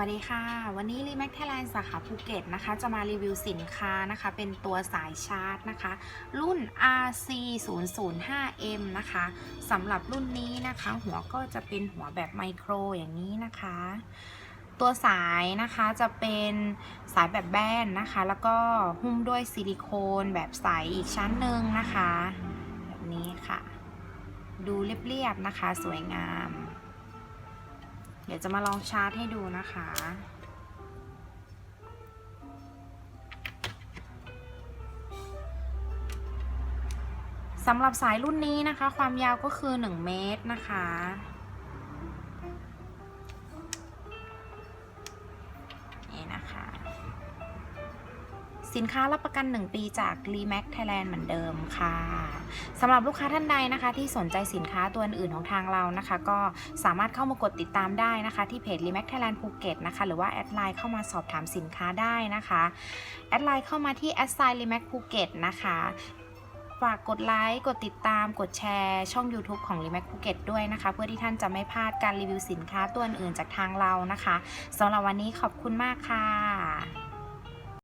วัสดีค่ะ วันนี้ r e m a x Thailand สาขาภูเก็ตนะคะ จะมารีวิวสินค้านะคะ เป็นตัวสายชาร์จนะคะ รุ่น RC 0 0 5 M นะคะสำหรับรุ่นนี้นะคะ หัวก็จะเป็นหัวแบบไมโครอย่างนี้นะคะ ตัวสายนะคะจะเป็นสายแบบแบนนะคะ แล้วก็หุ้มด้วยซิลิโคนแบบใสอีกชั้นหนึ่งนะคะ แบบนี้ค่ะ ดูเรียบๆนะคะ สวยงาม เดี๋ยวจะมาลองชาร์จให้ดูนะคะ สำหรับสายรุ่นนี้นะคะ ความยาวก็คือ 1 เมตรนะคะ นี่นะคะ สินค้ารับประกัน 1 ปีจาก r e m a x Thailand เหมือนเดิมค่ะสำหรับลูกค้าท่านใดนะคะ ที่สนใจสินค้าตัวอื่นของทางเรานะคะ ก็สามารถเข้ามากดติดตามได้นะคะ ที่เพจ r e m a x Thailand ภูเก็ตนะคะ หรือว่าแอดไลน์เข้ามาสอบถามสินค้าได้นะคะแอดไลน์เข้ามาที่ a d s i g n r e m a x ภูเก็ตนะคะฝากกดไลค์ กดติดตาม กดแชร์ ช่อง YouTube ของ r e m a x ภูเก็ตด้วยนะคะ เพื่อที่ท่านจะไม่พลาดการรีวิวสินค้าตัวอื่นจากทางเรานะคะสำหรับวันนี้ขอบคุณมากค่ะ